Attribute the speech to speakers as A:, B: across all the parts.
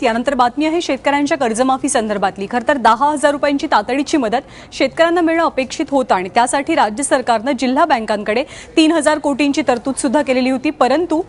A: त्यानंतर बातमी आहे शेतकऱ्यांच्या कर्जमाफी संदर्भातली. खरं तर दहा हजार रुपयांची तातडीची मदत शेतकऱ्यांना मिळणं अपेक्षित होतं आणि त्यासाठी राज्य सरकारनं जिल्हा बँकांकडे तीन हजार कोटींची तरतूद सुद्धा केलेली होती. परंतु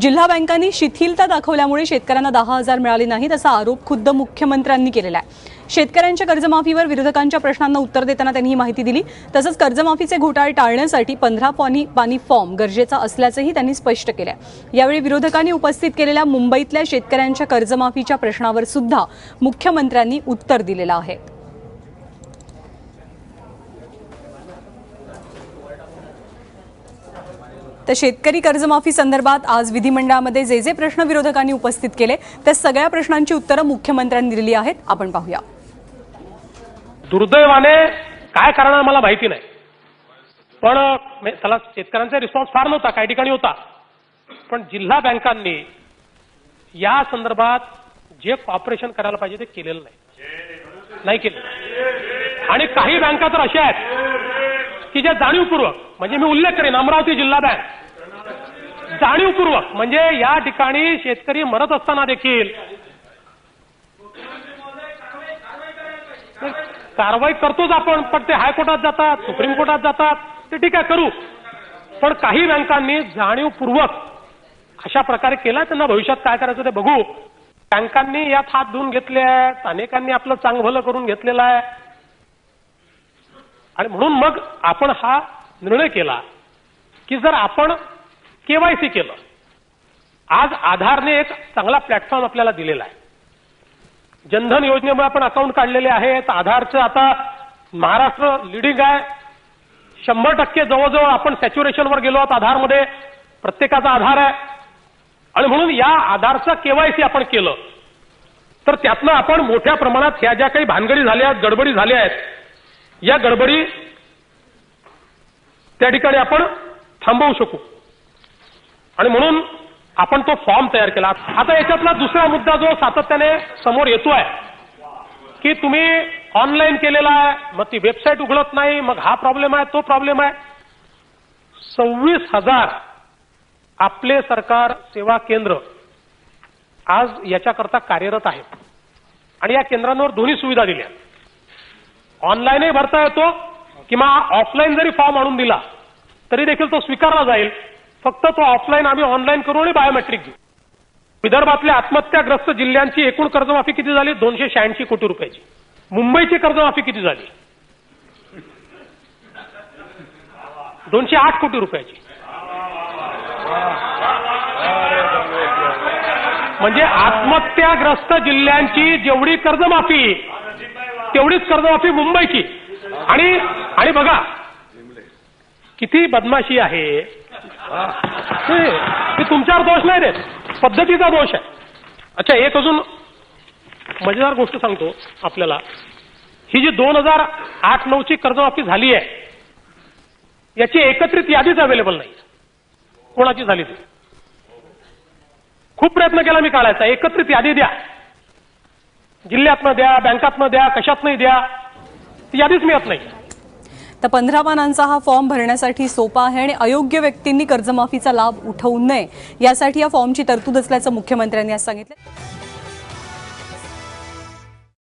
A: जिल्हा बँकांनी शिथिलता दाखवल्यामुळे शेतकऱ्यांना दहा हजार मिळाले नाहीत असा आरोप खुद्द मुख्यमंत्र्यांनी केलेला आहे. शेतकऱ्यांच्या कर्जमाफीवर विरोधकांच्या प्रश्नांना उत्तर देताना त्यांनी ही माहिती दिली. तसंच कर्जमाफीचे घोटाळे टाळण्यासाठी पंधरा पाणी पाणी फॉर्म गरजेचा असल्याचंही त्यांनी स्पष्ट केलं यावेळी विरोधकांनी उपस्थित केलेल्या मुंबईतल्या शेतकऱ्यांच्या कर्जमाफीच्या प्रश्नावर सुद्धा मुख्यमंत्र्यांनी उत्तर दिलेलं आहे. तर शेतकरी कर्जमाफी संदर्भात आज विधिमंडळामध्ये जे जे प्रश्न विरोधकांनी उपस्थित केले त्या सगळ्या प्रश्नांची उत्तरं मुख्यमंत्र्यांनी दिलेली आहेत. आपण पाहूया.
B: दुर्दैवाने काय कारण मला माहिती नाही. पण त्याला शेतकऱ्यांचा रिस्पॉन्स फार नव्हता काही ठिकाणी होता. पण जिल्हा बँकांनी या संदर्भात जे कॉपरेशन करायला पाहिजे ते केलेलं नाही. नाही केलं आणि काही बँका तर अशा आहेत की ज्या जाणीवपूर्वक म्हणजे मी उल्लेख करेन अमरावती जिल्हा बँक जाणीवपूर्वक म्हणजे या ठिकाणी शेतकरी मरत असताना देखील कारवाई करतोच आपण पण ते हायकोर्टात जातात सुप्रीम कोर्टात जातात. ते ठीक आहे करू. पण काही बँकांनी जाणीवपूर्वक अशा प्रकारे केला त्यांना भविष्यात काय करायचं ते बघू. बँकांनी यात हात धुवून घेतले आहेत अनेकांनी आपलं चांगभलं करून घेतलेलं आहे. आणि म्हणून मग आपण हा निर्णय केला की जर आपण केवायसी केलं आज आधारने एक चांगला प्लॅटफॉर्म आपल्याला दिलेला आहे. जनधन योजनेमुळे आपण अकाउंट काढलेले आहेत. आधारचं आता महाराष्ट्र लिडिंग आहे. शंभर टक्के जवळजवळ आपण सॅच्युरेशनवर गेलो आहोत आधारमध्ये. प्रत्येकाचा आधार आहे. आणि म्हणून या आधारचं केवायसी आपण केलं. तर त्यातनं आपण मोठ्या प्रमाणात ह्या ज्या काही भानगडी झाल्या आहेत गडबडी झाल्या आहेत या गडबडी त्या ठिकाणी आपण थांबवू शकू. आणि म्हणून आपण तो फॉर्म तयार केला. आता याच्यातला दुसरा मुद्दा जो सातत्याने समोर येतोय की तुम्ही ऑनलाईन केलेला आहे मग ती वेबसाईट उघडत नाही मग हा प्रॉब्लेम आहे तो प्रॉब्लेम आहे. सव्वीस हजार आपले सरकार सेवा केंद्र आज याच्याकरता कार्यरत आहे. आणि या केंद्रांवर दोन्ही सुविधा दिल्या. ऑनलाईनही भरता येतो किंवा ऑफलाईन जरी फॉर्म आणून दिला तरी देखील तो स्वीकारला जाईल. फक्त तो ऑफलाईन आम्ही ऑनलाईन करू आणि बायोमेट्रिक घेऊ. विदर्भातल्या आत्महत्याग्रस्त जिल्ह्यांची एकूण कर्जमाफी किती झाली? दोनशे शहाऐंशी कोटी रुपयाची. मुंबईची कर्जमाफी किती झाली? दोनशे आठ कोटी रुपयाची. म्हणजे आत्महत्याग्रस्त जिल्ह्यांची जेवढी कर्जमाफी तेवढीच कर्जमाफी मुंबईची. आणि आणि बघा किती बदमाशी आहे. ते तुमच्यावर दोष नाही रे. पद्धतीचा दोष आहे. अच्छा एक अजून मजेदार गोष्ट सांगतो आपल्याला. ही जी दोन हजार आठ नऊची कर्जमाफी झाली आहे याची एकत्रित यादीच अवेलेबल नाही कोणाची झाली ती? खूप प्रयत्न केला मी काढायचा. एकत्रित यादी द्या. जिल्ह्यातनं द्या बँकातनं द्या कशातनंही द्या. ती यादीच मिळत नाही.
A: तर पंधरा पानांचा हा फॉर्म भरण्यासाठी सोपा आहे आणि अयोग्य व्यक्तींनी कर्जमाफीचा लाभ उठवू नये. यासाठी या फॉर्मची तरतूद असल्याचं मुख्यमंत्र्यांनी आज सांगितलं.